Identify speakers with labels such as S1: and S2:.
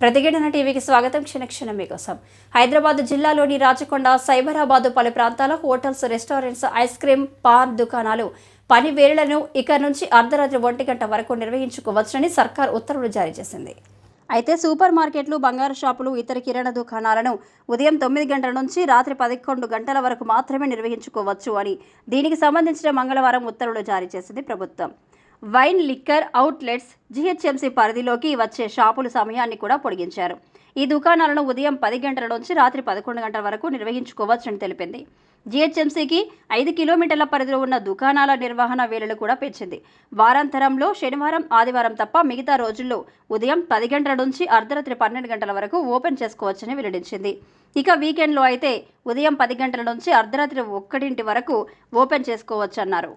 S1: ప్రతిఘటన టీవీకి స్వాగతం. క్షణక్షణం మీకోసం. హైదరాబాద్ జిల్లాలోని రాచకొండ సైబరాబాద్ పలు ప్రాంతాల hotels restaurants ice cream paan దుకాణాలు పని వేళలను ఇక నుంచి అర్ధరాత్రి ఒంటి గంట వరకు నిర్వహించుకోవచ్చని సర్కార్ ఉత్తర్వులు జారీ చేసింది. అయితే సూపర్ మార్కెట్లు బంగారు షాపులు ఇతర కిరాణా దుకాణాలను ఉదయం తొమ్మిది గంటల నుంచి రాత్రి పదకొండు గంటల వరకు మాత్రమే నిర్వహించుకోవచ్చు అని దీనికి సంబంధించిన మంగళవారం ఉత్తర్వులు జారీ చేసింది ప్రభుత్వం. వైన్ లిక్కర్ అవుట్లెట్స్ జీహెచ్ఎంసీ పరిధిలోకి వచ్చే షాపుల సమయాన్ని కూడా పొడిగించారు. ఈ దుకాణాలను ఉదయం పది గంటల నుంచి రాత్రి పదకొండు గంటల వరకు నిర్వహించుకోవచ్చని తెలిపింది. జీహెచ్ఎంసీకి ఐదు కిలోమీటర్ల పరిధిలో ఉన్న దుకాణాల నిర్వహణ వేళలు కూడా పెంచింది. వారాంతరంలో శనివారం ఆదివారం తప్ప మిగతా రోజుల్లో ఉదయం పది గంటల నుంచి అర్ధరాత్రి పన్నెండు గంటల వరకు ఓపెన్ చేసుకోవచ్చని వెల్లడించింది. ఇక వీకెండ్లో అయితే ఉదయం పది గంటల నుంచి అర్ధరాత్రి ఒక్కటింటి వరకు ఓపెన్ చేసుకోవచ్చన్నారు.